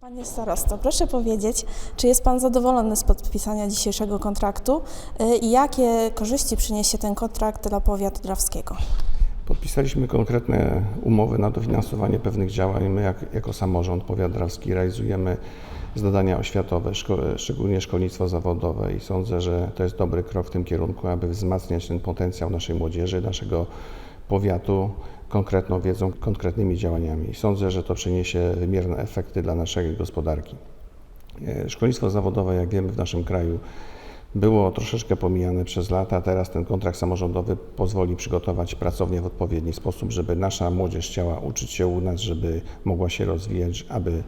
Panie starosto, proszę powiedzieć, czy jest Pan zadowolony z podpisania dzisiejszego kontraktu y, i jakie korzyści przyniesie ten kontrakt dla powiatu drawskiego? Podpisaliśmy konkretne umowy na dofinansowanie pewnych działań. My, jak, jako samorząd powiat drawski, realizujemy zadania oświatowe, szko, szczególnie szkolnictwo zawodowe i sądzę, że to jest dobry krok w tym kierunku, aby wzmacniać ten potencjał naszej młodzieży, naszego powiatu konkretną wiedzą, konkretnymi działaniami. Sądzę, że to przyniesie wymierne efekty dla naszej gospodarki. E, Szkolnictwo zawodowe, jak wiemy, w naszym kraju było troszeczkę pomijane przez lata. Teraz ten kontrakt samorządowy pozwoli przygotować pracownię w odpowiedni sposób, żeby nasza młodzież chciała uczyć się u nas, żeby mogła się rozwijać, aby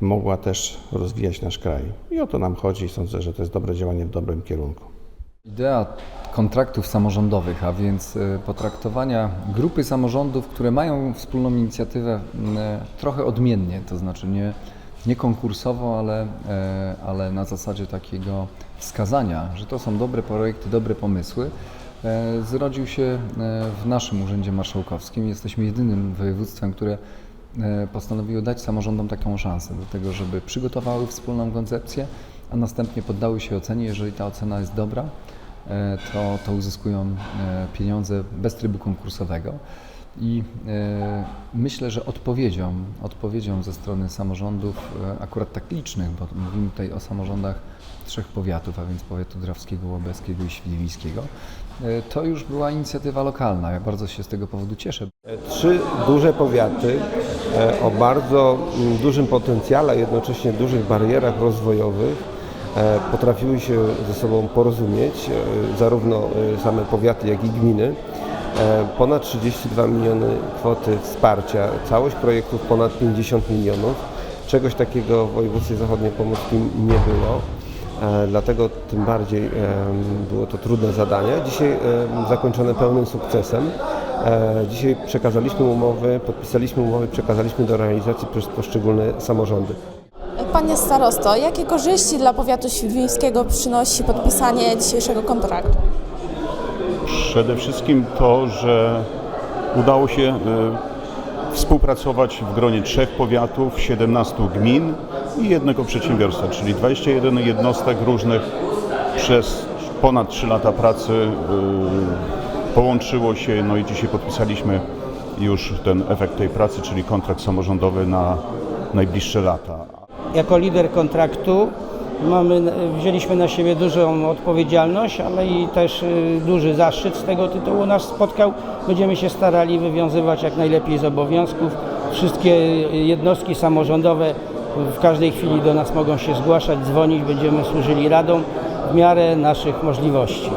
mogła też rozwijać nasz kraj. I o to nam chodzi. Sądzę, że to jest dobre działanie w dobrym kierunku. Idea kontraktów samorządowych, a więc e, potraktowania grupy samorządów, które mają wspólną inicjatywę e, trochę odmiennie, to znaczy nie, nie konkursowo, ale, e, ale na zasadzie takiego wskazania, że to są dobre projekty, dobre pomysły, zrodził się w naszym Urzędzie Marszałkowskim. Jesteśmy jedynym województwem, które postanowiło dać samorządom taką szansę do tego, żeby przygotowały wspólną koncepcję, a następnie poddały się ocenie. Jeżeli ta ocena jest dobra, to, to uzyskują e, pieniądze bez trybu konkursowego. I e, myślę, że odpowiedzią, odpowiedzią ze strony samorządów, e, akurat tak licznych, bo mówimy tutaj o samorządach trzech powiatów, a więc powiatu drawskiego, łobeckiego i świdwińskiego, e, to już była inicjatywa lokalna. Ja bardzo się z tego powodu cieszę. Trzy duże powiaty e, o bardzo dużym potencjale, jednocześnie dużych barierach rozwojowych e, potrafiły się ze sobą porozumieć, e, zarówno e, same powiaty, jak i gminy. E, Ponad 32 miliony kwoty wsparcia, całość projektów ponad 50 milionów. Czegoś takiego w województwie zachodniopomorskim nie było. E, Dlatego tym bardziej było to trudne zadanie. Dzisiaj zakończone pełnym sukcesem. E, Dzisiaj przekazaliśmy umowy, podpisaliśmy umowy, przekazaliśmy do realizacji przez poszczególne samorządy. Panie starosto, jakie korzyści dla powiatu świdwińskiego przynosi podpisanie dzisiejszego kontraktu? Przede wszystkim to, że udało się e, współpracować w gronie trzech powiatów, 17 gmin i jednego przedsiębiorstwa, czyli 21 jednostek różnych przez ponad 3 lata pracy e, połączyło się, no i dzisiaj podpisaliśmy już ten efekt tej pracy, czyli kontrakt samorządowy na najbliższe lata. Jako lider kontraktu mamy, wzięliśmy na siebie dużą odpowiedzialność, ale i też y, duży zaszczyt z tego tytułu nas spotkał. Będziemy się starali wywiązywać jak najlepiej z obowiązków. Wszystkie jednostki samorządowe w każdej chwili do nas mogą się zgłaszać, dzwonić, będziemy służyli radą w miarę naszych możliwości.